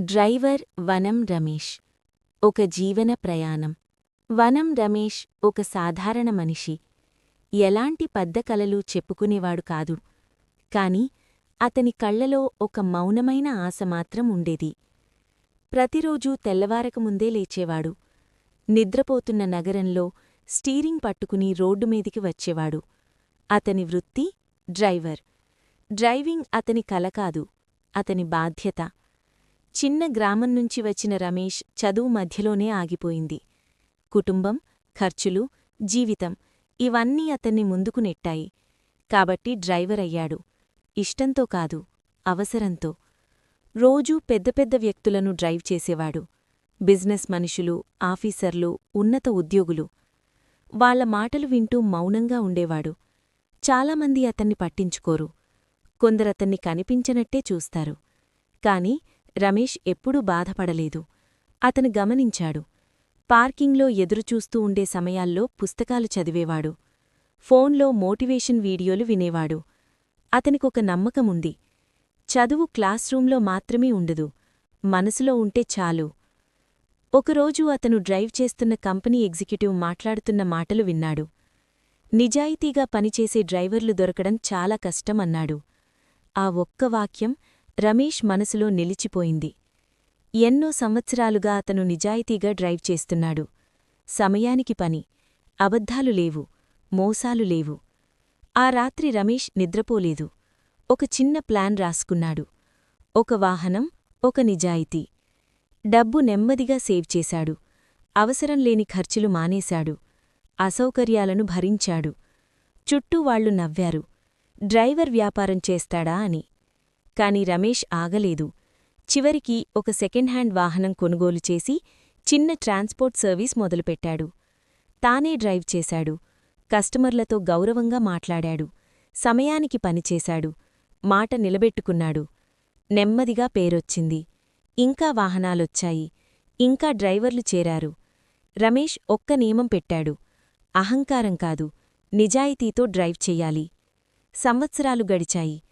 Driver వనం రమేష్. ఒక జీవన ప్రయాణం. వనం రమేష్ ఒక సాధారణ మనిషి. ఎలాంటి పద్దకలలు చెప్పుకునేవాడు కాదు. కాని అతని కళ్ళలో ఒక మౌనమైన ఆశ మాత్రం ఉండేది. ప్రతిరోజూ తెల్లవారకముందే లేచేవాడు. నిద్రపోతున్న నగరంలో స్టీరింగ్ పట్టుకుని రోడ్డు మీదికి వచ్చేవాడు. అతని వృత్తి డ్రైవర్. డ్రైవింగ్ అతని కల కాదు అతని బాధ్యత. చిన్న గ్రామం నుంచి వచ్చిన రమేష్ చదువు మధ్యలోనే ఆగిపోయింది. కుటుంబం ఖర్చులు జీవితం ఇవన్నీ అతన్ని ముందుకు నెట్టాయి. కాబట్టి డ్రైవర్ అయ్యాడు. ఇష్టంతో కాదు అవసరంతో. రోజూ పెద్ద పెద్ద వ్యక్తులను డ్రైవ్ చేసేవాడు. బిజినెస్ మనుషులు ఆఫీసర్లు ఉన్నత ఉద్యోగులు. వాళ్ళ మాటలు వింటూ మౌనంగా ఉండేవాడు. చాలామంది అతన్ని పట్టించుకోరు. కొందరతన్ని కనిపించనట్టే చూస్తారు. కాని రమేష్ ఎప్పుడూ బాధపడలేదు. అతను గమనించాడు. పార్కింగ్లో ఎదురుచూస్తూ ఉండే సమయాల్లో పుస్తకాలు చదివేవాడు. ఫోన్లో మోటివేషన్ వీడియోలు వినేవాడు. అతనికొక నమ్మకముంది. చదువు క్లాస్రూంలో మాత్రమే ఉండదు. మనసులో ఉంటే చాలు. ఒకరోజు అతను డ్రైవ్ చేస్తున్న కంపెనీ ఎగ్జిక్యూటివ్ మాట్లాడుతున్న మాటలు విన్నాడు. నిజాయితీగా పనిచేసే డ్రైవర్లు దొరకడం చాలా కష్టం అన్నాడు. ఆ ఒక్క వాక్యం రమేష్ మనసులో నిలిచిపోయింది. ఎన్నో సంవత్సరాలుగా అతను నిజాయితీగా డ్రైవ్ చేస్తున్నాడు. సమయానికి పని. అబద్ధాలు లేవు. మోసాలు లేవు. ఆ రాత్రి రమేష్ నిద్రపోలేదు. ఒక చిన్న ప్లాన్ రాసుకున్నాడు. ఒక వాహనం ఒక నిజాయితీ. డబ్బు నెమ్మదిగా సేవ్ చేశాడు. అవసరం లేని ఖర్చులు మానేశాడు. అసౌకర్యాలను భరించాడు. చుట్టూ వాళ్ళు నవ్వారు. డ్రైవర్ వ్యాపారం చేస్తాడా అని. కాని రమేష్ ఆగలేదు. చివరికి ఒక సెకండ్ హ్యాండ్ వాహనం కొనుగోలు చేసి చిన్న ట్రాన్స్పోర్ట్ సర్వీస్ మొదలుపెట్టాడు. తానే డ్రైవ్ చేశాడు. కస్టమర్లతో గౌరవంగా మాట్లాడాడు. సమయానికి పనిచేశాడు. మాట నిలబెట్టుకున్నాడు. నెమ్మదిగా పేరొచ్చింది. ఇంకా వాహనాలొచ్చాయి. ఇంకా డ్రైవర్లు చేరారు. రమేష్ ఒక్క నియమం పెట్టాడు. అహంకారం కాదు. నిజాయితీతో డ్రైవ్ చెయ్యాలి సంవత్సరాలు గడిచాయి.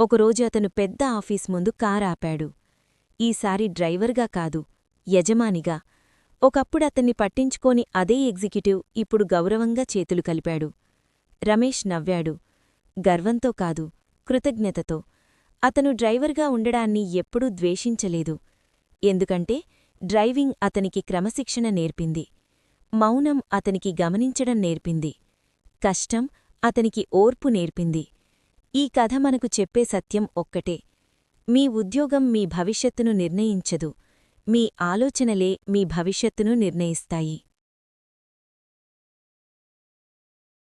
ఒకరోజు అతను పెద్ద ఆఫీస్ ముందు కారాపాడు ఈసారి డ్రైవర్గా కాదు యజమానిగా. ఒకప్పుడు అతన్ని పట్టించుకోని అదే ఎగ్జిక్యూటివ్ ఇప్పుడు గౌరవంగా చేతులు కలిపాడు. రమేష్ నవ్వాడు. గర్వంతో కాదు కృతజ్ఞతతో. అతను డ్రైవర్గా ఉండడాన్ని ఎప్పుడూ ద్వేషించలేదు. ఎందుకంటే డ్రైవింగ్ అతనికి క్రమశిక్షణ నేర్పింది. మౌనం అతనికి గమనించడం నేర్పింది. కష్టం అతనికి ఓర్పు నేర్పింది. ఈ కథ మనకు చెప్పే సత్యం ఒక్కటే. మీ ఉద్యోగం మీ భవిష్యత్తును నిర్ణయించదు. మీ ఆలోచనలే మీ భవిష్యత్తును నిర్ణయిస్తాయి.